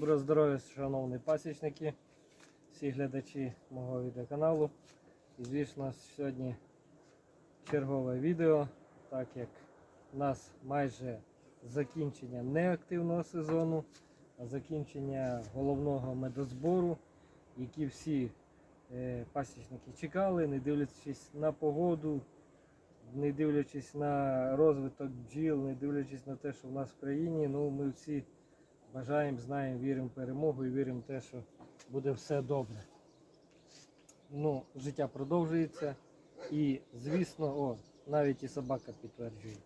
Доброго здоров'я, шановні пасічники, всі глядачі мого відеоканалу. І звісно, сьогодні чергове відео, так як у нас майже закінчення неактивного сезону, а закінчення головного медозбору, які всі е, пасічники чекали, не дивлячись на погоду, не дивлячись на розвиток бджіл, не дивлячись на те, що в нас в країні, ну ми всі бажаємо, знаємо, віримо в перемогу і віримо в те, що буде все добре. Ну, життя продовжується. І, звісно, о, навіть і собака підтверджує.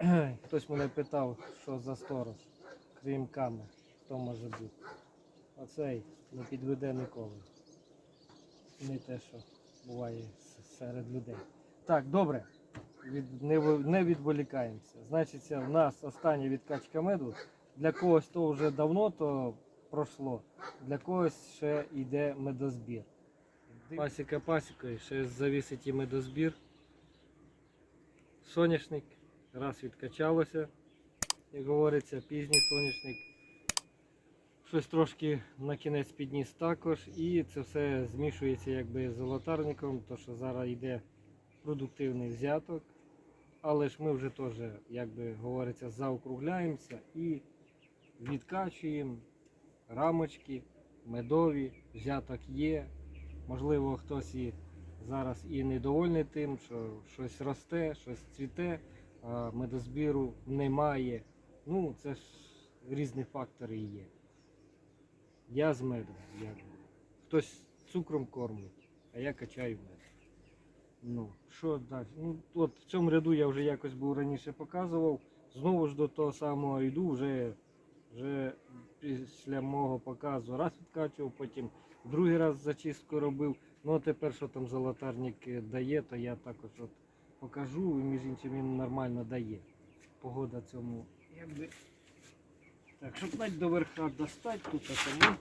Хтось мене питав, що за сторож, крім камер, хто може бути. Оцей не підведе ніколи. Не те, що буває серед людей. Так, добре. Від, не, не відволікаємося. Значить, в нас остання відкачка меду. Для когось то вже давно то пройшло, для когось ще йде медозбір. Пасіка пасікою, ще завісить і медозбір. Соняшник раз відкачалося, як говориться, пізній соняшник. Щось трошки на кінець підніс також. І це все змішується якби з золотарником, то що зараз йде продуктивний взяток. Але ж ми вже теж, як би говориться, заокругляємося і відкачуємо рамочки, медові, взяток є. Можливо, хтось і зараз і недовольний тим, що щось росте, щось цвіте, а медозбіру немає. Ну, це ж різні фактори є. Я з медом, би. хтось цукром кормить, а я качаю мед. Ну, що далі? Ну, от в цьому ряду я вже якось був раніше показував. Знову ж до того самого йду, вже, вже після мого показу раз відкачував, потім другий раз зачистку робив. Ну а тепер, що там золотарник е, дає, то я також от покажу. І між іншим він нормально дає. Погода цьому якби. Так, щоб навіть до верха достати тут, а тому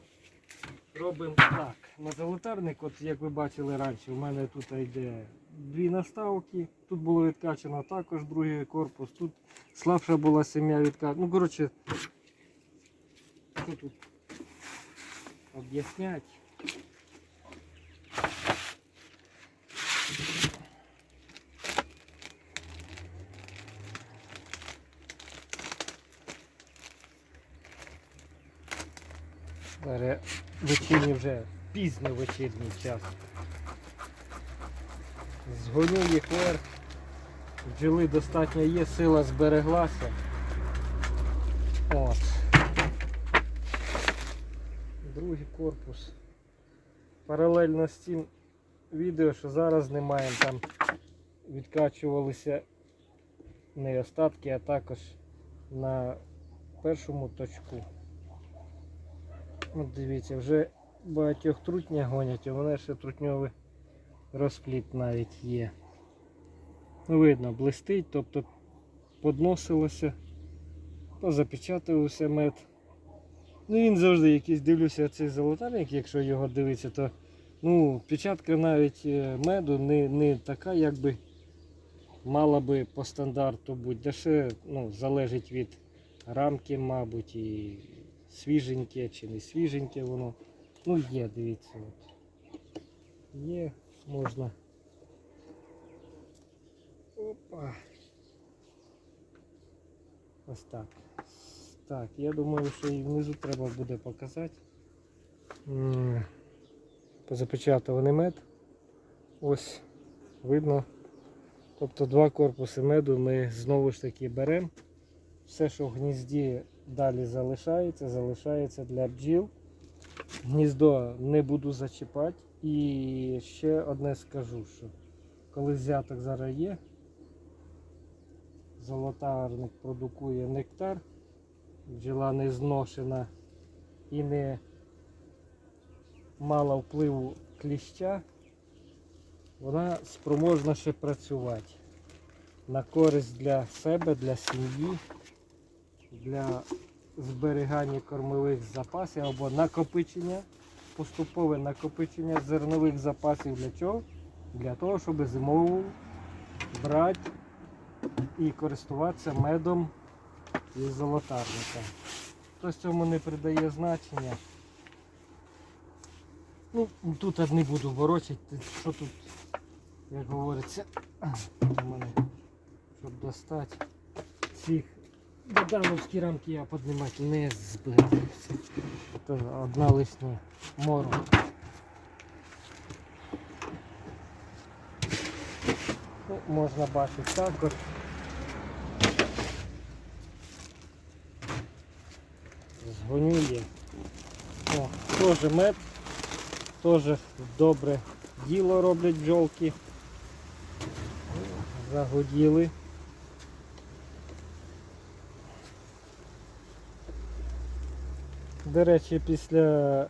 робимо так. На золотарник, от як ви бачили раніше, у мене тут йде дві наставки. Тут було відкачано також другий корпус. Тут слабша була сім'я відкачана. Ну, коротше, що тут об'яснять. Зараз вечірній вже пізно вечірній час. Згоню їх вверх. Бджоли достатньо є, сила збереглася. От. Другий корпус. Паралельно з цим відео, що зараз знімаємо, там відкачувалися не остатки, а також на першому точку. От дивіться, вже багатьох трутня гонять, а вони ще трутньовий розпліт навіть є. Ну, видно, блистить, тобто подносилося, позапечатувався мед. Ну він завжди якийсь дивлюся цей золотарник, якщо його дивитися, то ну, печатка навіть е, меду не, не така, як би мала би по стандарту бути. Де ще ну, залежить від рамки, мабуть, і свіженьке чи не свіженьке воно. Ну є, дивіться. От. Є, можна. Опа. Ось так. Так, я думаю, що і внизу треба буде показати. Позапечатований мед. Ось видно. Тобто два корпуси меду ми знову ж таки беремо. Все, що в гнізді далі залишається, залишається для бджіл. Гніздо не буду зачіпати. І ще одне скажу, що коли взяток зараз є, золотарник продукує нектар, бджола не зношена і не мала впливу кліща, вона спроможна ще працювати на користь для себе, для сім'ї, для зберігання кормових запасів або накопичення, поступове накопичення зернових запасів для чого? Для того, щоб зимову брати і користуватися медом із золотарника. хтось цьому не придає значення. Ну, тут не буду ворочати, що тут, як говориться, у мене, щоб достати цих богдановські рамки я піднімати не збираюся. Це одна лишня морва. Ну, можна бачити також. Згонює. О, теж мед. Теж добре діло роблять бджолки. Загоділи. До речі, після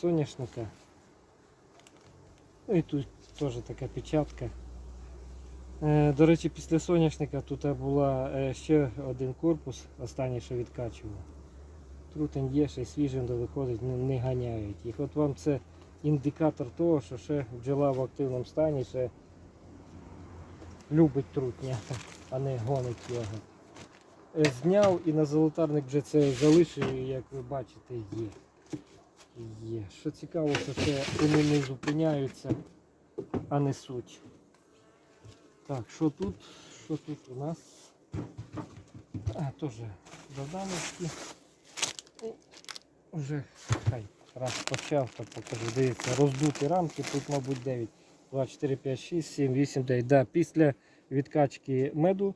соняшника. Ну і тут теж така печатка. Е, До речі, після соняшника тут була е, ще один корпус, останній, що відкачував. Трутень є, ще й свіжим виходить, не, ганяють їх. От вам це індикатор того, що ще бджола в активному стані, ще любить трутня, а не гонить його. Е, Зняв і на золотарник вже це залишив, як ви бачите, є. Є. Що цікаво, що це вони не зупиняються, а несуть. Так, що тут? Що тут у нас? А, теж Богдановські. Ну, Вже хай раз почав, то покажу. Дивіться, роздуті рамки, тут, мабуть, 9. 2, 4, 5, 6, 7, 8, 9. Да, після відкачки меду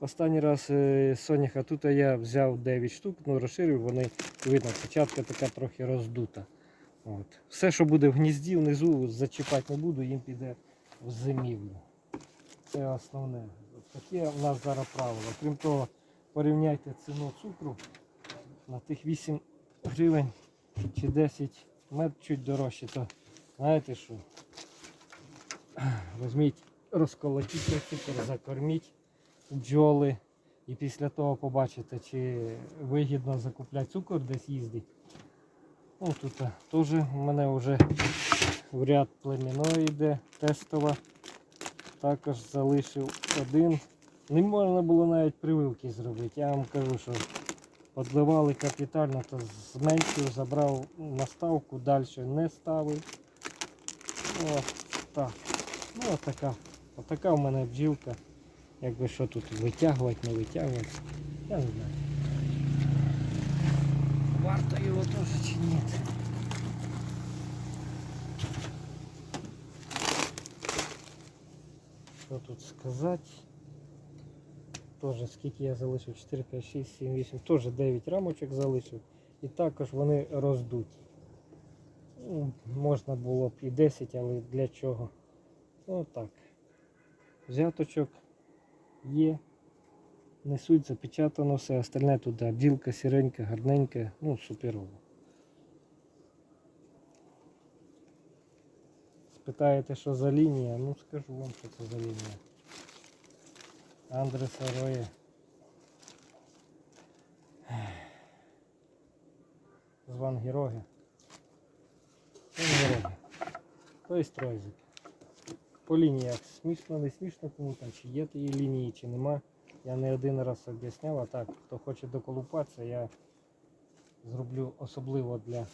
останній раз е, соняха тут я взяв 9 штук, ну розширив, вони видно, початка така трохи роздута. От. Все, що буде в гнізді, внизу зачіпати не буду, їм піде в зимівлю. Це основне. Таке в нас зараз правило. Крім того, порівняйте ціну цукру на тих 8 гривень чи 10 мед чуть дорожче, то знаєте що? Візьміть, розколотіть цукор, закорміть бджоли і після того побачите, чи вигідно закупляти цукор десь їздить. Ну, тут теж у мене вже в ряд племінної йде тестова. Також залишив один. Не можна було навіть прививки зробити. Я вам кажу, що подливали капітально, то зменшив, забрав наставку, далі не ставив. От так. Ну отака. Отака в мене бджілка. Якби що тут витягувати, не витягувати. Я не знаю. Варто його теж чи ні. Що тут сказати? Тоже скільки я залишив? 4, 5, 6, 7, 8, теж 9 рамочок залишив. І також вони роздуті. Ну, можна було б і 10, але для чого? Ну так. Взяточок є. Несуть запечатано все, остальне туди. Бділка сіренька, гарненька, ну суперово. Спитаєте, що за лінія? Ну скажу вам, що це за лінія. Андреса Роє. З Ван Героги. Героги. Той стройзик. По лініях смішно, не смішно кому там, чи є тієї лінії, чи нема. Я не один раз об'ясняв, а так, хто хоче доколупатися, я зроблю особливо для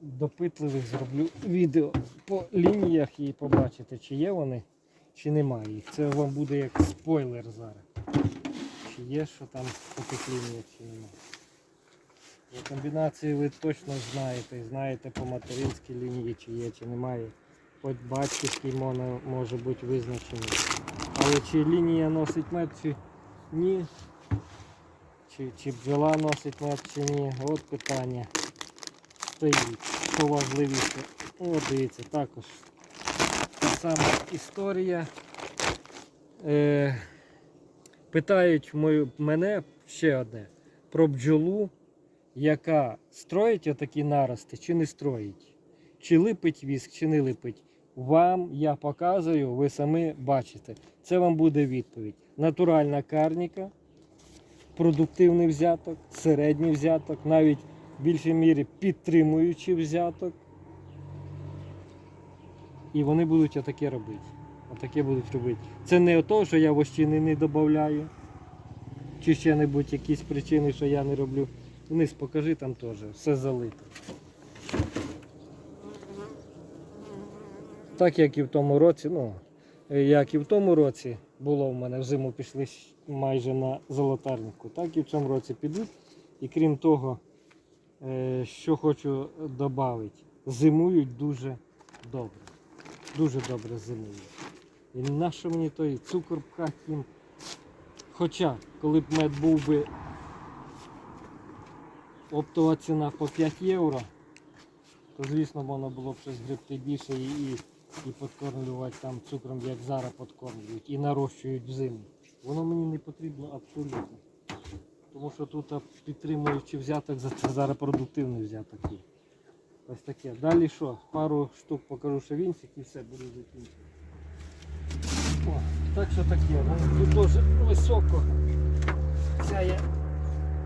допитливих зроблю відео по лініях і побачите, чи є вони, чи немає їх. Це вам буде як спойлер зараз. Чи є, що там по тих лініях, чи немає. Комбінації ви точно знаєте, знаєте по материнській лінії, чи є, чи немає. Хоч батьківський моно може бути визначений. Але чи лінія носить мед, чи ні, чи, чи бджола носить мед, чи ні, от питання стоїть. Що важливіше. О, дивіться, також та сама історія. Е, питають мою, мене ще одне про бджолу, яка строїть отакі нарости, чи не строїть. Чи липить віск, чи не липить. Вам я показую, ви самі бачите. Це вам буде відповідь. Натуральна карніка, продуктивний взяток, середній взяток, навіть більшій мірі підтримуючий взяток. І вони будуть отаке робити. Отаке будуть робити. Це не то, що я вощини не додаю. чи ще небудь якісь причини, що я не роблю. Вниз покажи там теж, все залито. Так як і в тому році, ну, як і в тому році було в мене, взиму пішли майже на золотарнику, так і в цьому році підуть. І крім того, що хочу додати, зимують дуже добре. Дуже добре зимують. І нащо мені той цукор пхати їм? Хоча, коли б мед був би оптова ціна по 5 євро, то звісно можна було б щось гребти більше і, і, подкормлювати там цукром, як зараз подкормлюють, і нарощують взиму. Воно мені не потрібно абсолютно. Тому що тут підтримуючи взяток, зараз продуктивний взяток є. Ось таке. Далі що? Пару штук покажу шавінчик і все буде закінчено. О, так що таке. Ну, Тут дуже високо. Ця є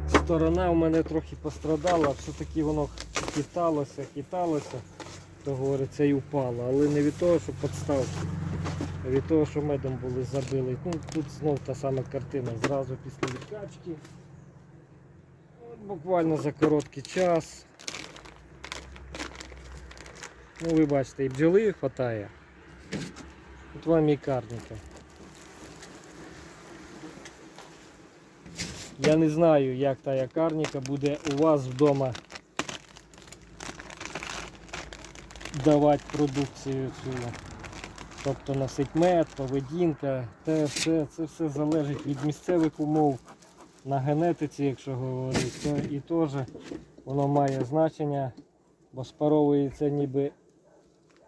сторона у мене трохи пострадала, все-таки воно хиталося, хиталося, то говориться, і впало. Але не від того, що підставки, а від того, що медом були забили. Ну, тут знов та сама картина. Зразу після відкачки. Буквально за короткий час. Ну, ви бачите, і бджоли хватає. От вам і карника. Я не знаю, як та якарніка буде у вас вдома давати продукцію цю. Тобто носить мед, поведінка, те все, це все залежить від місцевих умов на генетиці, якщо говорити, то і теж воно має значення, бо спаровується ніби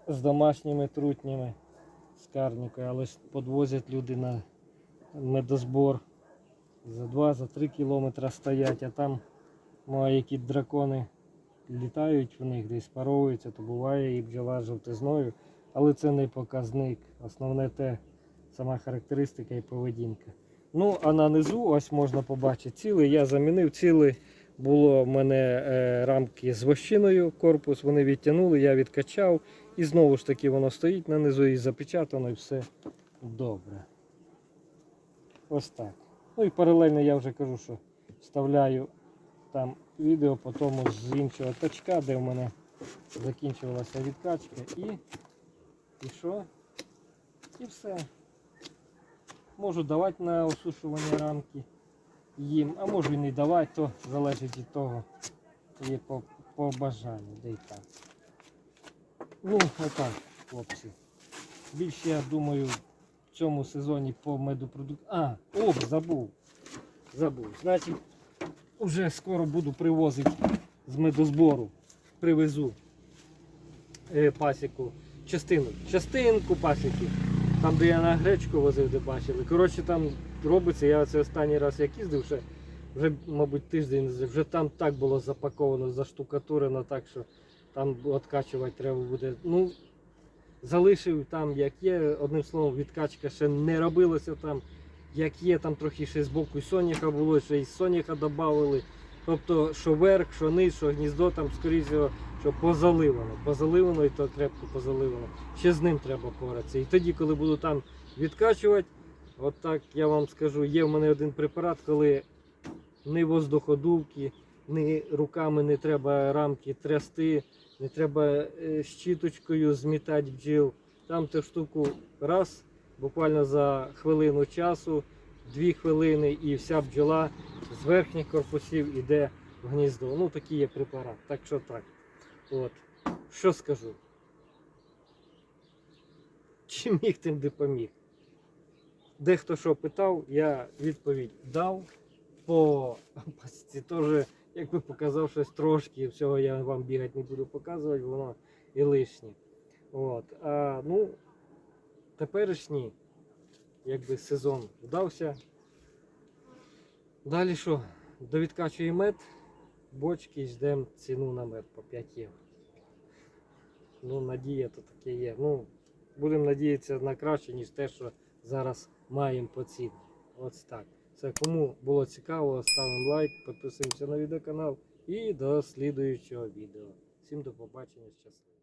з домашніми трутнями, з карнікою, але ж подвозять люди на медозбор за 2-3 кілометри стоять, а там ну, які дракони літають в них, десь паровуються, то буває і бджола з жовтизною, але це не показник. Основне те сама характеристика і поведінка. Ну, а на низу ось можна побачити цілий. Я замінив цілий. Було в мене е, рамки з вощиною, корпус, вони відтягнули, я відкачав. І знову ж таки воно стоїть на низу і запечатано, і все добре. Ось так. Ну і паралельно я вже кажу, що вставляю там відео по тому з іншого тачка, де в мене закінчувалася відкачка. І, і що? І все. Можу давати на осушування рамки їм, а можу і не давати, то залежить від того, є по, по бажанню, де й так. Ну, отак, хлопці. Більше, я думаю, в цьому сезоні по медопродукту. А, о, забув. Забув. Значить, вже скоро буду привозити з медозбору. Привезу е, пасіку. Частину. Частинку пасіки. Там, де я на гречку возив, де бачили. Коротше, там робиться, я це останній раз як їздив, вже, вже мабуть, тиждень, вже там так було запаковано, заштукатурено, так що там відкачувати треба буде. Ну, залишив там, як є. Одним словом, відкачка ще не робилася там. Як є, там трохи ще з боку і соняха було, ще й соняха додали. Тобто, що верх, що низ, що гніздо, там, скоріше, що позаливано. Позаливано і то крепко позаливано. Ще з ним треба поратися. І тоді, коли буду там відкачувати, от так я вам скажу, є в мене один препарат, коли ні воздуходувки, ні руками не треба рамки трясти, не треба е, щіточкою змітати бджіл. Там ту штуку раз, буквально за хвилину часу, дві хвилини і вся бджола з верхніх корпусів іде в гніздо. Ну такий є препарат. Так що так. От. Що скажу? Чим міг, тим допоміг. Дехто що питав, я відповідь дав. По пасіці теж, якби показав щось трошки, всього я вам бігати не буду показувати, воно і лишнє. От. А, ну, теперішній якби сезон вдався. Далі що? Довідкачує мед, бочки ждемо ціну на мед по 5 євро. Ну, надія то таке є. Ну, будемо надіятися на краще, ніж те, що зараз маємо по ціні. Ось так. Все, кому було цікаво, ставимо лайк, підписуємося на відеоканал і до слідуючого відео. Всім до побачення, щасливо.